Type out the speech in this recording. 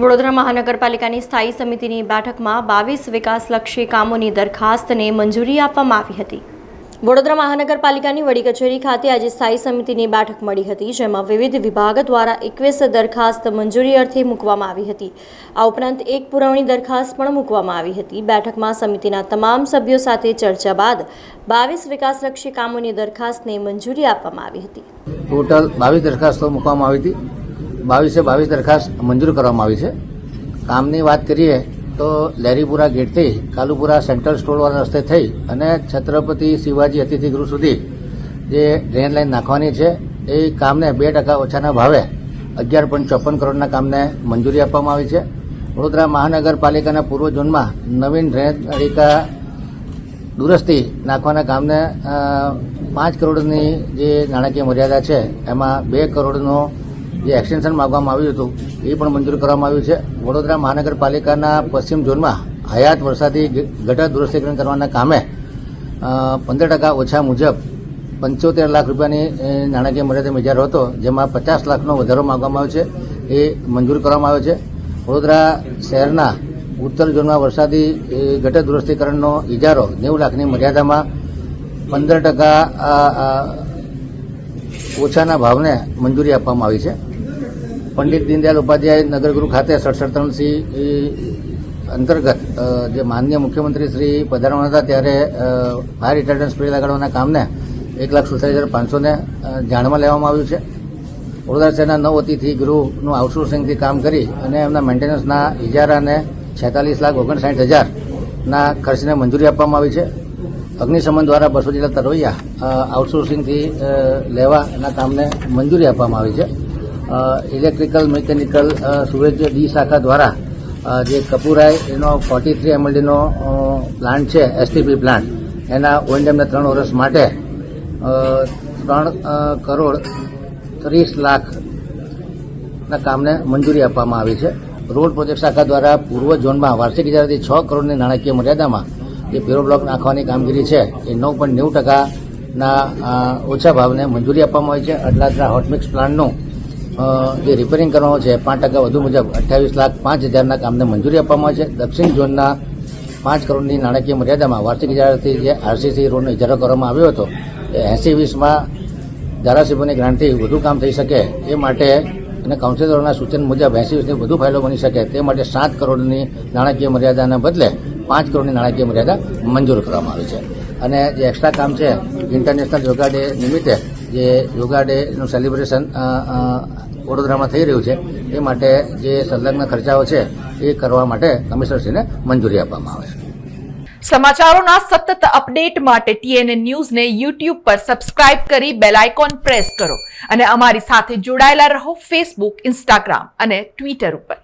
વડોદરા મહાનગરપાલિકાની સ્થાયી સમિતિની બેઠકમાં બાવીસ વિકાસલક્ષી કામોની દરખાસ્તને મંજૂરી આપવામાં આવી હતી. વડોદરા મહાનગરપાલિકાની વડી કચેરી ખાતે આજે સ્થાયી સમિતિની બેઠક મળી હતી, જેમાં વિવિધ વિભાગ દ્વારા એકવીસ દરખાસ્ત મંજૂરી અર્થે મૂકવામાં આવી હતી. આ ઉપરાંત એક પુરવણી દરખાસ્ત પણ મૂકવામાં આવી હતી. બેઠકમાં સમિતિના તમામ સભ્યો સાથે ચર્ચા બાદ બાવીસ વિકાસલક્ષી કામોની દરખાસ્તને મંજૂરી આપવામાં આવી હતી. ટોટલ બાવીસ દરખાસ્તો મૂકવામાં આવી હતી. બાવીસે બાવીસ દરખાસ્ત મંજૂર કરવામાં આવી છે. કામની વાત કરીએ તો લેરીપુરા ગેટથી કાલુપુરા સેન્ટ્રલ સ્ટોરવાળા રસ્તે થઈ અને છત્રપતિ શિવાજી અતિથિગૃહ સુધી જે ડ્રેન લાઇન નાખવાની છે, એ કામને બે ટકા ઓછાના ભાવે અગિયાર પોઈન્ટ ચોપન કરોડના કામને મંજૂરી આપવામાં આવી છે. વડોદરા મહાનગરપાલિકાના પૂર્વ ઝોનમાં નવીન ડ્રેન નળિકા દુરસ્તી નાખવાના કામને પાંચ કરોડની જે નાણાકીય મર્યાદા છે, એમાં બે કરોડનો જે એક્સટેન્શન માગવામાં આવ્યું હતું, એ પણ મંજૂર કરવામાં આવ્યું છે. વડોદરા મહાનગરપાલિકાના પશ્ચિમ ઝોનમાં હયાત વરસાદી ગટર દુરસ્તીકરણ કરવાના કામે પંદર ટકા ઓછા મુજબ પંચોતેર લાખ રૂપિયાની નાણાકીય મર્યાદામાં ઇજારો હતો, જેમાં પચાસ લાખનો વધારો માગવામાં આવ્યો છે, એ મંજૂર કરવામાં આવ્યો છે. વડોદરા શહેરના ઉત્તર ઝોનમાં વરસાદી ગટર દુરસ્તીકરણનો ઇજારો નેવું લાખની મર્યાદામાં પંદર ટકા ઓછાના ભાવને મંજૂરી આપવામાં આવી છે. પંડિત દીનદયાલ ઉપાધ્યાય નગરગૃહ ખાતે સડસઠ સી અંતર્ગત જે માનનીય મુખ્યમંત્રી શ્રી પધારવાના હતા ત્યારે ફાયર રિટાર્ડન્ટ સ્પ્રે લગાડવાના કામને એક લાખ સુડતાલીસ હજાર પાંચસોને જાણમાં લેવામાં આવ્યું છે. વડોદરા શહેરના નવ અતિથિ ગૃહનું આઉટસોર્સિંગથી કામ કરી અને એમના મેન્ટેનન્સના ઇજારાને છેતાલીસ લાખ ઓગણસાઠ હજારના ખર્ચને મંજૂરી આપવામાં આવી છે. અગ્નિશમન દ્વારા બસો જેટલા તરવૈયા આઉટસોર્સિંગથી અ, લેવાના કામને મંજૂરી આપવામાં આવી છે. ઇલેક્ટ્રિકલ મિકેનિકલ સુરેજ ડી શાખા દ્વારા જે કપૂરાય, એનો ફોર્ટી થ્રી એમએલડીનો પ્લાન્ટ છે એસટીપી પ્લાન્ટ એના ઓએનડીએમને ત્રણ વર્ષ માટે ત્રણ કરોડ ત્રીસ લાખના કામને મંજૂરી આપવામાં આવી છે. રોડ પ્રોજેક્ટ શાખા દ્વારા પૂર્વ ઝોનમાં વાર્ષિક ઇજારાથી છ કરોડની નાણાકીય મર્યાદામાં જે પેરો બ્લોક નાખવાની કામગીરી છે, એ નવ પોઈન્ટ નેવું ટકાના ઓછા ભાવને મંજૂરી આપવામાં આવી છે. અટલાદરા હોટમિક્સ પ્લાન્ટનું જે રિપેરિંગ કરવાનો છે, પાંચ ટકા વધુ મુજબ અઠ્યાવીસ લાખ પાંચ હજારના કામને મંજૂરી આપવામાં છે. દક્ષિણ ઝોનના પાંચ કરોડની નાણાકીય મર્યાદામાં વાર્ષિક ઇજારાથી જે આરસીસી રોડનો ઇજારો કરવામાં આવ્યો હતો, એ એસી વીસમાં ધારાસભ્યોની ગ્રાન્ટથી વધુ કામ થઈ શકે એ માટે અને કાઉન્સિલરોના સૂચન મુજબ એસી વીસની વધુ ફાઇલો બની શકે તે માટે સાત કરોડની નાણાકીય મર્યાદાના બદલે પાંચ કરોડની નાણાકીય મર્યાદા મંજૂર કરવામાં આવી છે. અને જે એક્સ્ટ્રા કામ છે ઇન્ટરનેશનલ યોગા ડે નિમિત્તે જે યોગા ડેનું સેલિબ્રેશન વડોદરામાં થઈ રહ્યું છે, એ માટે જે સંલગ્ન ખર્ચાઓ છે, એ કરવા માટે કમિશનરશ્રીને મંજૂરી આપવામાં આવે છે. સમાચારોના સતત અપડેટ માટે ટીએનએ ન્યૂઝને યુટ્યુબ પર સબસ્ક્રાઇબ કરી બેલ આઇકોન પ્રેસ કરો અને અમારી સાથે જોડાયેલા રહો ફેસબુક ઇન્સ્ટાગ્રામ અને ટ્વિટર ઉપર.